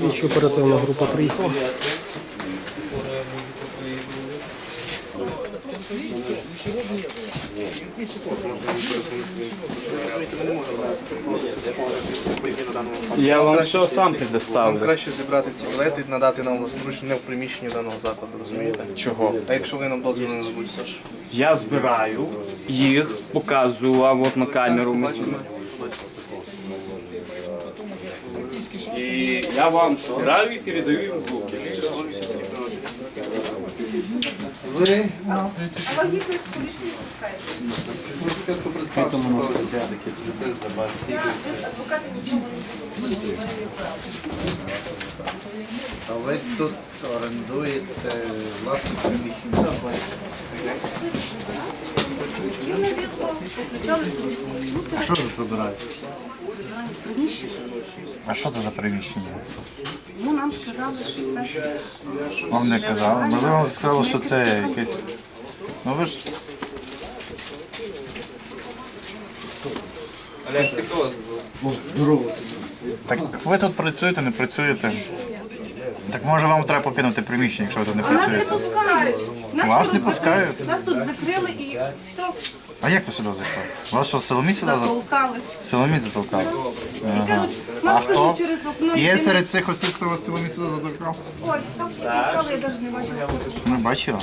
Слідчо оперативна група приїхала. Я вам все сам предоставлю. краще зібрати ці білети і надати нам власноруч не в приміщенні даного закладу, розумієте? Чого? А якщо ви нам дозвіл не дадуть, Саш? Я збираю їх, показую вам от на камеру. ми знімаємо. Я вам збираю і передаю їм в руки. Рік народження. А ви тут орендуєте власне приміщення? А що тут вибирається? А що це за приміщення? Ну, нам сказали, що це Вам не казали. Можливо, вам сказали, що це якесь. Ну ви ж Олег, ти хто? так ви тут працюєте, не працюєте. Так може вам треба покинути приміщення, якщо ви тут не нас не працюєте. пускають. Нас Вас не пускають? Нас тут закрили і все, А як ви сюди зайшли? Вас що, силоміць сюди? за- затолкали. Силоміць затолкали? І кажуть, А нам хто? скажуть через окно. Є йти. серед цих осіб, хто вас силоміць сюди затолкав? Ой, там всі толкали, я навіть не бачила. Не бачила.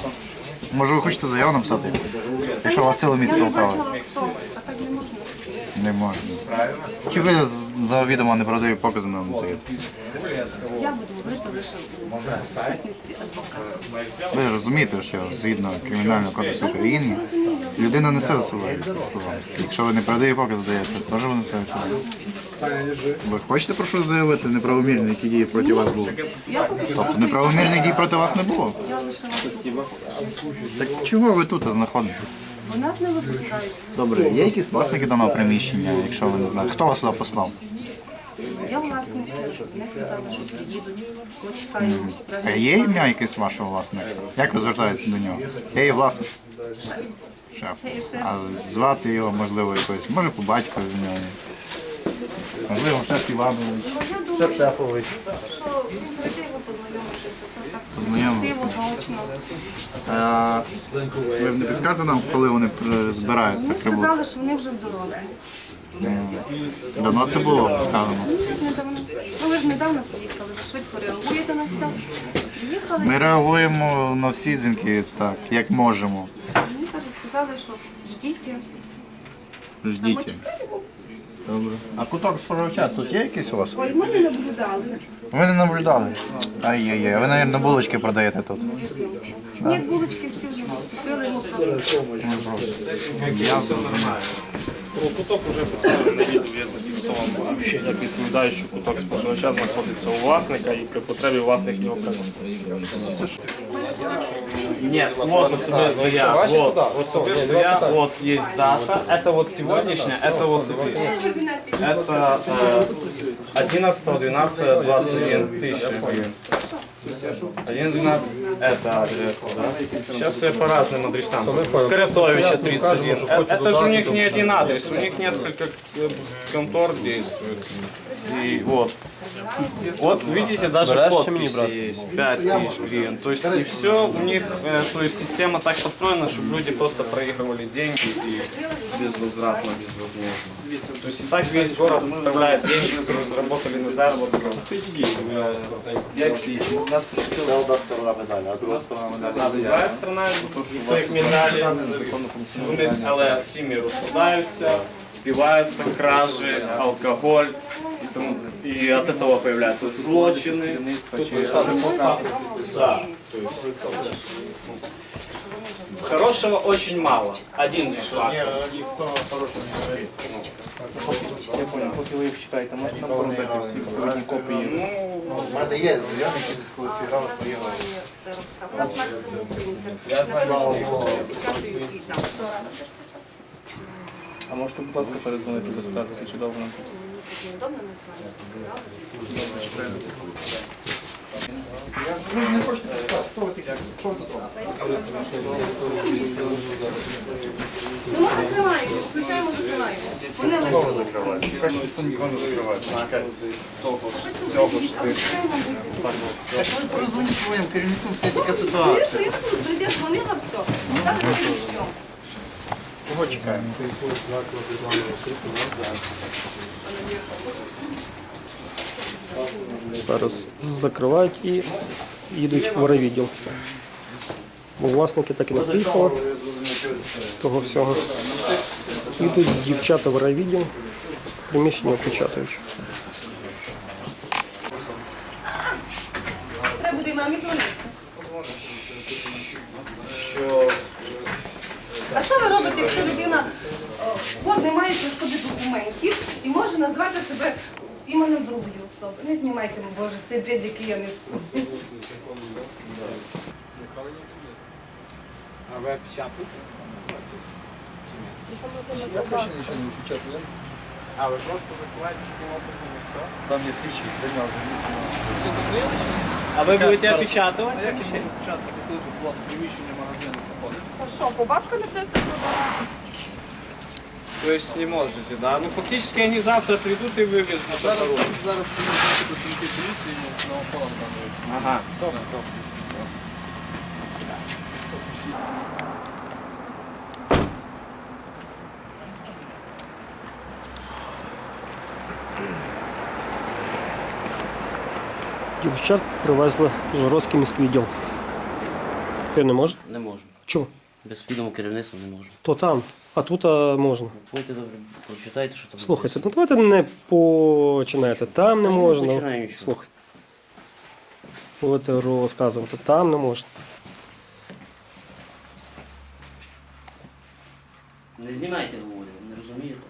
Може ви хочете заяву написати? Якщо вас силоміць Я не толкали? бачила, хто. А так не можна. Не можна. Чи ви з- завідомо неправдиві покази нам даєте? Я буду говорити лише в присутності адвоката. Ви розумієте, що згідно Кримінального кодексу України людина несе за свої слова. Якщо ви неправдиві покази даєте, теж ви несе відповідальність. Ви хочете про що заявити неправомірні, які дії проти вас були? Тобто неправомірних дій проти вас не було? Так чого ви тут знаходитесь? Бо нас не випускають. Добре, є якісь власники даного приміщення, якщо ви не знаєте. Хто вас сюди послав? Я власник не сказала, що приїдуть. Ми. А є ім'я якесь вашого власника? Як ви звертаєтеся до нього? Я є власник. Шеф. А звати його, можливо, якось. Може по батькові в нього. Можливо, шеф Іванович. Шеф Шефович. Що він прийде, ви познайомитися. То так Познайомилися. Красиво, заочно. А, ви не підскажете нам, коли вони е, збираються Ми прибути? сказали, що вони вже в дорозі. Давно це було сказано. Ні, недавно. Ну ви ж недавно приїхали, ви швидко реагуєте на все. Приїхали, Ми реагуємо на всі дзвінки так, як можемо. мені кажуть, сказали, що ждіть. Ми Ждіть. чекаємо. Добре. А куток споживача тут є якийсь у вас? Ой, ми не наблюдали. Ви не наблюдали? Ай-яй-яй, ви, мабуть, булочки продаєте тут. Ні, булочки всі вже купили, ми просто Я зрозумів. Ну, Куток уже питання на відео є зафіксовано. Як відповідаю, що куток споживача знаходиться у власника і при потребі власник його каже. Нет, вот особисто я, вот, вот особисто я, вот есть дата, это вот сегодняшняя, это вот теперь. Это э, 11, 12, 21 тысяч гривен. 1.12, это адрес, да? Сейчас я по разным адресам. Корятовича 31. Э, Это же у них не один адрес, у них несколько э, контор действует. И вот. Вот видите, даже подписи есть, 5 тысяч гривен. То есть и все у них, э, то есть система так построена, чтобы люди просто проигрывали деньги и безвозвратно, безвозмездно. То есть и так весь город отправляет деньги, которые заработали на заработок. Як всі? Нас почали. одна сторона медалі, а друга сторона медалі. Другая сторона, як медалі, вони, але сім'ї розпадаються, співаються, кражі, алкоголь. І, тому, і від этого появляются злочини. Тут Да, то есть, Хорошего очень мало. Один лишь фактор. Я понял, поки ви їх чекаєте, можете нам поробити всі відповідні копії. У мене є знайомі, які десь колись грали, поїхали. У А можете, будь ласка, передзвонити, запитатися, чи довго нам тут? Неудобно не знаю. Ну, ми закриваємо, включаємо, закриваємо. Вони лише. Каже, ніхто нікого не закривається. Того ж, цього ж ти. Так можеш порозвонити своїм керівником, сказати, яка ситуація. Я вже йде, дзвонила все. Ну, так, що. Кого чекаємо? Зараз закривають і їдуть в райвідділ. Бо власники так і не приїхали того всього. Їдуть дівчата в райвідділ, приміщення опечатують. Треба буде мамі дзвонити. А що ви робите, якщо людина от не має при собі документів і може назвати себе іменем другої особи? Не знімайте, Боже, цей бред, який я несу. А ви просто закриваєте опитом і все? Там є слідчі, прийняв А ви будете опечатувати? Як я можу почати, коли тут було приміщення магазину знаходиться? Що, по баску не прийде продавати? То есть не можете, да? Ну фактически они завтра придут и вивезуть на Зараз, дорогу. зараз приїдуть працівники поліції на охорону надають. Ага. Дівчат привезли в Жорозький міськвідділ. Що не можна? Не можна. Чому? Без спільного керівництва не можна. То там, а тут а, можна. Будьте добре, прочитайте, що там. Слухайте, ну давайте не починайте. Там не не можна. починаю нічого. Слухайте. Будете розказувати, там не можна. Не знімайте, говорю, не розумієте?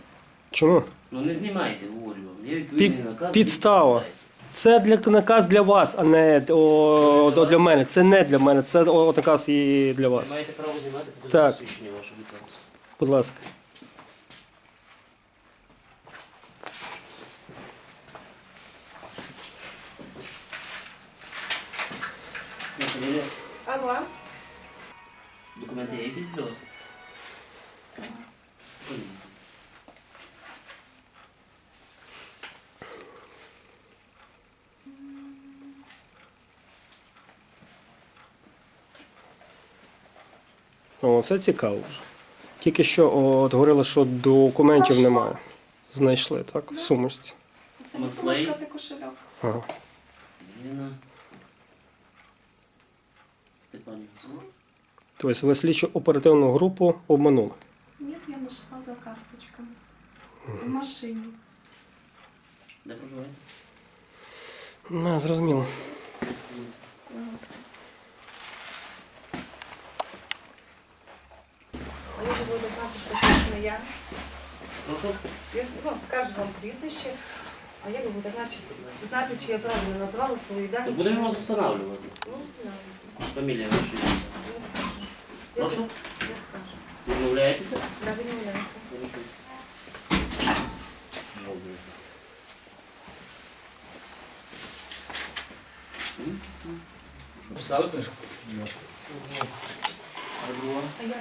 Чому? Ну не знімайте, говорю вам. Є відповідний наказ. підстава. відповідайте. Це для наказ для вас, а не о, о, для мене. Це не для мене, це о, наказ і для вас. Ви маєте право знімати, Так. посвідчення ваше. Будь ласка. Алло? Документи є якісь для вас? Ой. О, це цікаво вже. Тільки що от, говорили, що документів немає. Знайшли, так? В сумочці. Це не Маслей. сумочка, це кошельок. Ага. Тобто ви слідчу оперативну групу обманули. Ні, я знайшла за карточками. В машині. Де проживаєте? Не, зрозуміло. А я знати, що не я. Прошу. Я ну, скажу вам прізвище, а я буду значить, знати, чи я правильно назвала свої дані. Так чи будемо вас встановлювати. Ну, знаю. Фамілія ваша. Я скажу. Я Прошу? без- Я скажу. Відмовляєтеся? Да, відмовляюся. Писали книжку? А я відмовилася. Ходіть